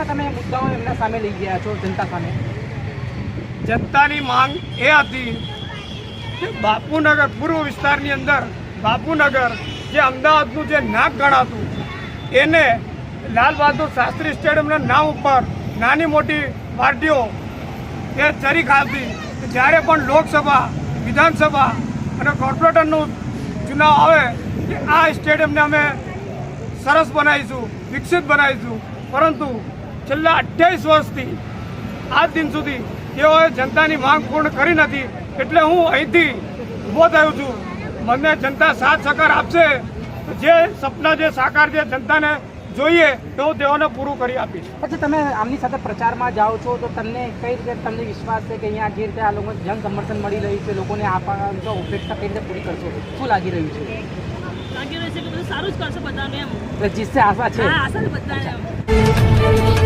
આવ્યા છો, જનતા સામે? જનતાની માંગ એ હતી કે બાપુનગર, પૂર્વ વિસ્તારની અંદર બાપુનગર જે અમદાવાદનું જે નાક ગણાતું, એને લાલ બહાદુર શાસ્ત્રી સ્ટેડિયમના નામ ઉપર નાની મોટી પાર્ટીઓ એ ચરી ખાતી જ્યારે પણ લોકસભા, વિધાનસભા અને કોર્પોરેટરનું ચુનાવ આવે, કે આ સ્ટેડિયમને અમે સરસ બનાવીશું, વિકસિત બનાવીશું. પરંતુ છેલ્લા અઠ્યાવીસ વર્ષથી આજ દિન સુધી તેઓએ જનતાની માંગ પૂર્ણ કરી નથી. એટલે હું અહીંથી ઊભો થયો છું. મને જનતા સાથ સહકાર આપશે. જે સપના જે સાકાર જે જનતાને જોઈએ તો તેઓને પૂરું કરી આપીશ. પછી તમે આમની સાથે પ્રચારમાં જાઓ છો તો તમને કઈ રીતે તમને વિશ્વાસ છે કે અહીંયા જે રીતે આ લોકો જન સમર્થન મળી રહ્યું છે લોકોને આપવાનો ઉપેક્ષા કઈ રીતે પૂરી કરશો? શું લાગી રહ્યું છે? લાગી રહ્યું છે કે બધું સારું જ કરશે બધાને એમ. જીતશે આશા છે? આશા બધાને